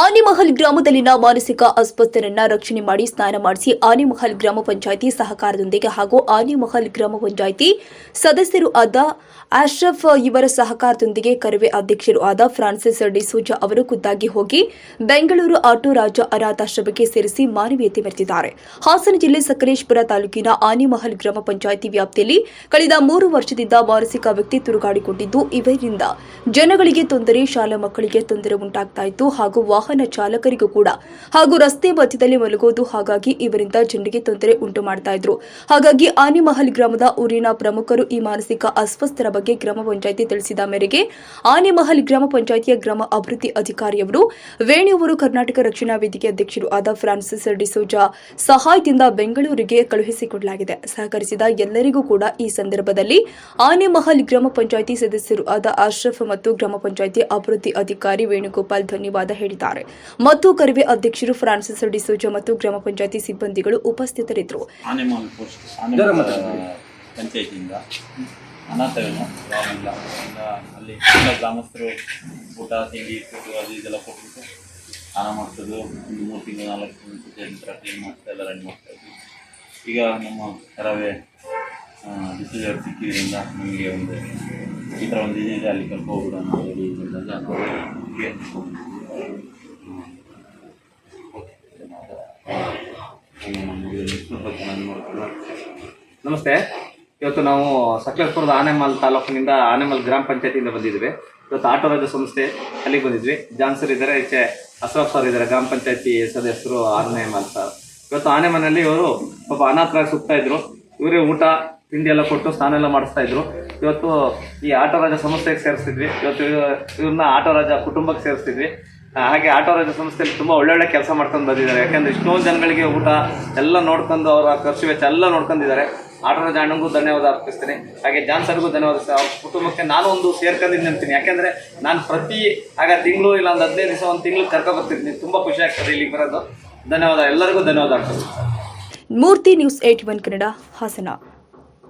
ಆನೆಮಹಲ್ ಗ್ರಾಮದಲ್ಲಿನ ಮಾನಸಿಕ ಅಸ್ವಸ್ಥರನ್ನ ರಕ್ಷಣೆ ಮಾಡಿ ಸ್ನಾನ ಮಾಡಿಸಿ ಆನಿಮಹಲ್ ಗ್ರಾಮ ಪಂಚಾಯಿತಿ ಸಹಕಾರದೊಂದಿಗೆ ಹಾಗೂ ಆನಿಮಹಲ್ ಗ್ರಾಮ ಪಂಚಾಯಿತಿ ಸದಸ್ಯರು ಆದ ಅಶ್ರಫ್ ಇವರ ಸಹಕಾರದೊಂದಿಗೆ ಕರವೇ ಅಧ್ಯಕ್ಷರು ಆದ ಫ್ರಾನ್ಸಿಸ್ ಡಿಸೋಜಾ ಅವರು ಖುದ್ದಾಗಿ ಹೋಗಿ ಬೆಂಗಳೂರು ಆಟೋ ರಾಜ ಅನಾಥಾಶ್ರಮಕ್ಕೆ ಸೇರಿಸಿ ಮಾನವೀಯತೆ ಮೆರೆದಿದ್ದಾರೆ. ಹಾಸನ ಜಿಲ್ಲೆ ಸಕಲೇಶ್ಪುರ ತಾಲೂಕಿನ ಆನಿಮಹಲ್ ಗ್ರಾಮ ಪಂಚಾಯಿತಿ ವ್ಯಾಪ್ತಿಯಲ್ಲಿ ಕಳೆದ ಮೂರು ವರ್ಷದಿಂದ ಮಾನಸಿಕ ವ್ಯಕ್ತಿ ತಿರುಗಾಡಿಕೊಂಡಿದ್ದು, ಇವರಿಂದ ಜನಗಳಿಗೆ ತೊಂದರೆ, ಶಾಲಾ ಮಕ್ಕಳಿಗೆ ತೊಂದರೆ ಉಂಟಾಗ್ತಾ ಇತ್ತು ಹಾಗೂ ವಾಹನ ಚಾಲಕರಿಗೂ ಕೂಡ ಹಾಗೂ ರಸ್ತೆ ಮಧ್ಯದಲ್ಲಿ ಮಲಗೋದು ಹಾಗಾಗಿ ಇವರಿಂದ ಜನರಿಗೆ ತೊಂದರೆ ಉಂಟು ಮಾಡ್ತಾ ಇದ್ರು. ಹಾಗಾಗಿ ಆನಿಮಹಲ್ ಗ್ರಾಮದ ಊರಿನ ಪ್ರಮುಖರು ಈ ಮಾನಸಿಕ ಅಸ್ವಸ್ಥರ ಬಗ್ಗೆ ಗ್ರಾಮ ಪಂಚಾಯಿತಿ ತಿಳಿಸಿದ ಮೇರೆಗೆ ಆನೆಮಹಲ್ ಗ್ರಾಮ ಪಂಚಾಯಿತಿಯ ಗ್ರಾಮ ಅಭಿವೃದ್ಧಿ ಅಧಿಕಾರಿಯವರು ವೇಣಿಯವರು ಕರ್ನಾಟಕ ರಕ್ಷಣಾ ವೇದಿಕೆ ಅಧ್ಯಕ್ಷರು ಆದ ಫ್ರಾನ್ಸಿಸ್ ಡಿಸೋಜಾ ಸಹಾಯದಿಂದ ಬೆಂಗಳೂರಿಗೆ ಕಳುಹಿಸಿಕೊಡಲಾಗಿದೆ. ಸಹಕರಿಸಿದ ಎಲ್ಲರಿಗೂ ಕೂಡ ಈ ಸಂದರ್ಭದಲ್ಲಿ ಆನೆಮಹಲ್ ಗ್ರಾಮ ಪಂಚಾಯಿತಿ ಸದಸ್ಯರು ಆದ ಅಶ್ರಫ್ ಮತ್ತು ಗ್ರಾಮ ಪಂಚಾಯಿತಿ ಅಭಿವೃದ್ಧಿ ಅಧಿಕಾರಿ ವೇಣುಗೋಪಾಲ್ ಧನ್ಯವಾದ ಹೇಳಿದ್ದಾರೆ. ಮತ್ತು ಕರಿವೆ ಅಧ್ಯಕ್ಷರು ಫ್ರಾನ್ಸಿಸ್ ಡಿಸೋಜಾ ಮತ್ತು ಗ್ರಾಮ ಪಂಚಾಯಿತಿ ಸಿಬ್ಬಂದಿಗಳು ಉಪಸ್ಥಿತರಿದ್ದರು. ಇಲ್ಲ ಅನಾಥವೇನು ಯಾರಿಲ್ಲ ಅಲ್ಲಿ ಎಲ್ಲ ಗ್ರಾಮಸ್ಥರು ಊಟ, ತಿಂಡಿ ಫುಡ್ ಅದು ಇದೆಲ್ಲ ಕೊಟ್ಬಿಟ್ಟು ಸ್ನಾನ ಮಾಡಿಸೋದು. ಒಂದು ಮೂರು ತಿಂಗಳು, ನಾಲ್ಕು ತಿಂಗಳು ಕ್ಲೀನ್ ಮಾಡ್ತಾ ಎಲ್ಲ ರನ್ ಮಾಡ್ತಾ ಇದ್ವಿ. ಈಗ ನಮ್ಮ ಕರವೇ ಡಿಸಿಜರ್ ಸಿಕ್ಕಿದ್ರಿಂದ ನಮಗೆ ಒಂದು ಈ ಥರ ಒಂದು ಇದೆ ಅಲ್ಲಿ ಕಲ್ಪ ನೋಡ್ಕೊಂಡು ನಮಸ್ತೆ. ಇವತ್ತು ನಾವು ಸಕಲೇಶ್ಪುರದ ಆನೆಮಲ್ ತಾಲೂಕಿನಿಂದ ಆನೆಮಲ್ ಗ್ರಾಮ ಪಂಚಾಯತಿಯಿಂದ ಬಂದಿದ್ವಿ. ಇವತ್ತು ಆಟೋ ರಾಜ್ಯ ಸಂಸ್ಥೆ ಅಲ್ಲಿಗೆ ಬಂದಿದ್ವಿ. ಜಾನ್ಸರ್ ಇದ್ದಾರೆ ಈಚೆ ಅಶ್ರಫ್ ಸರ್ ಇದ್ದಾರೆ, ಗ್ರಾಮ ಪಂಚಾಯತಿ ಸದಸ್ಯರು ಆನೆಮಲ್ ಸರ್. ಇವತ್ತು ಆನೆಮನಲ್ಲಿ ಇವರು ಪಾಪ ಅನಾಥರಾಗಿ ಸುತ್ತಾ ಇದ್ರು. ಇವರೇ ಊಟ, ತಿಂಡಿ ಎಲ್ಲ ಕೊಟ್ಟು ಸ್ನಾನ ಎಲ್ಲ ಮಾಡಿಸ್ತಾ ಇದ್ರು. ಇವತ್ತು ಈ ಆಟೋ ರಾಜ ಸಂಸ್ಥೆಗೆ ಸೇರಿಸ್ತಿದ್ವಿ. ಇವತ್ತು ಇವ- ಇವ್ರನ್ನ ಆಟೋ ರಾಜ ಕುಟುಂಬಕ್ಕೆ ಸೇರಿಸ್ತಿದ್ವಿ. ಹಾಗೆ ಆಟೋ ರಾಜ ಸಂಸ್ಥೆಯಲ್ಲಿ ತುಂಬ ಒಳ್ಳೊಳ್ಳೆ ಕೆಲಸ ಮಾಡ್ಕೊಂಡು ಬಂದಿದ್ದಾರೆ. ಯಾಕಂದ್ರೆ ಇಷ್ಟೊಂದು ಜನಗಳಿಗೆ ಊಟ ಎಲ್ಲ ನೋಡ್ಕೊಂಡು ಅವರ ಖರ್ಚು ವೆಚ್ಚ ಎಲ್ಲ ನೋಡ್ಕೊಂಡಿದ್ದಾರೆ. ಆಟೋ ಜಾಣಗೂ ಧನ್ಯವಾದ ಅರ್ಪಿಸ್ತೀನಿ. ಹಾಗೆ ಜಾನ್ ಸರ್ಗೂ ಧನ್ಯವಾದ ಅವ್ರ ಕುಟುಂಬಕ್ಕೆ ನಾನು ಒಂದು ಸೇರ್ಕೊಂಡಿದ್ದೀನಿ ಅಂತೀನಿ ಯಾಕೆಂದರೆ ನಾನು ಪ್ರತಿ, ಆಗ ತಿಂಗಳು ಇಲ್ಲ ಒಂದು ಹದಿನೈದು ದಿವಸ ಒಂದು ತಿಂಗಳು ಕರ್ಕೊ ಬರ್ತಿದ್ದೀನಿ ತುಂಬ ಖುಷಿ ಆಗ್ತದೆ ಇಲ್ಲಿಗೆ ಬರೋದು. ಧನ್ಯವಾದ. ಎಲ್ಲರಿಗೂ ಧನ್ಯವಾದ ಅರ್ಪಿಸ್ತೀನಿ Murthy news eighty one Kannada Hassan.